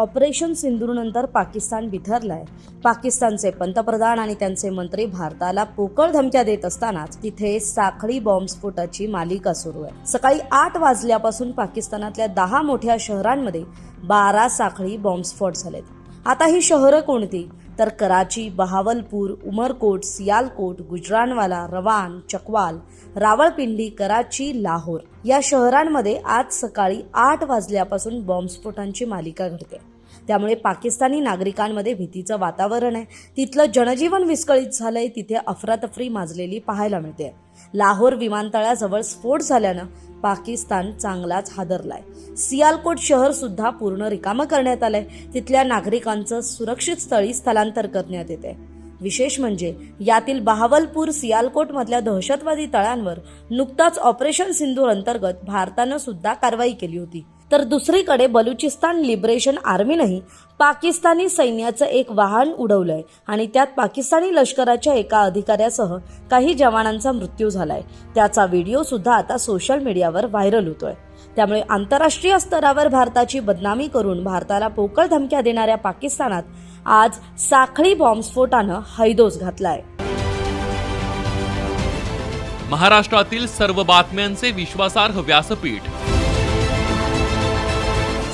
Operation सिंदूरनंतर Pakistan बिथरलाय. पाकिस्तानचे पंतप्रधान आणि त्यांचे मंत्री भारताला पोकळ धमक्या देत असतानाच तिथे साखळी बॉम्बस्फोटाची मालिका सुरू आहे. सकाळी आठ वाजल्यापासून पाकिस्तानातल्या दहा मोठ्या शहरांमध्ये बारा साखळी बॉम्बस्फोट झालेत. आता ही शहरं कोणती? तर कराची बहावलपूर उमरकोट सियालकोट गुजरानवाला रवान चकवाल रावळपिंडी कराची लाहोर. या शहरांमध्ये आज सकाळी आठ वाजल्यापासून बॉम्बस्फोटांची मालिका घडते. त्यामुळे पाकिस्तानी नागरिकांमध्ये भीतीचं वातावरण आहे. तिथलं जनजीवन विस्कळीत झालंय तिथे अफरातफरी माजलेली पाहायला मिळते. लाहोर विमानतळाजवळ स्फोट झाल्यानं पाकिस्तान चांगलाच हादरलाय. सियालकोट शहर सुद्धा पूर्ण रिकामं करण्यात आलंय. तिथल्या नागरिकांचं सुरक्षित स्थळी स्थलांतर करण्यात येते विशेष म्हणजे यातील बहावलपूर सियालकोट मधल्या दहशतवादी तळांवर नुकताच ऑपरेशन सिंधूर अंतर्गत भारतानं सुद्धा कारवाई केली होती. तर दुसरीकडे बलुचिस्तान लिबरेशन आर्मीनंही पाकिस्तानी सैन्याचं एक वाहन उडवलंय आणि त्यात पाकिस्तानी लष्कराच्या एका अधिकाऱ्यासह काही जवानांचा मृत्यू झालाय. त्याचा व्हिडिओ सुद्धा आता सोशल मीडियावर व्हायरल होतोय. त्यामुळे आंतरराष्ट्रीय स्तरावर भारताची बदनामी करून भारताला पोकळ धमक्या देणाऱ्या पाकिस्तानात आज साखळी बॉम्बस्फोटानं हैदोस घातलाय. महाराष्ट्रातील सर्व बातम्यांचे विश्वासार्ह व्यासपीठ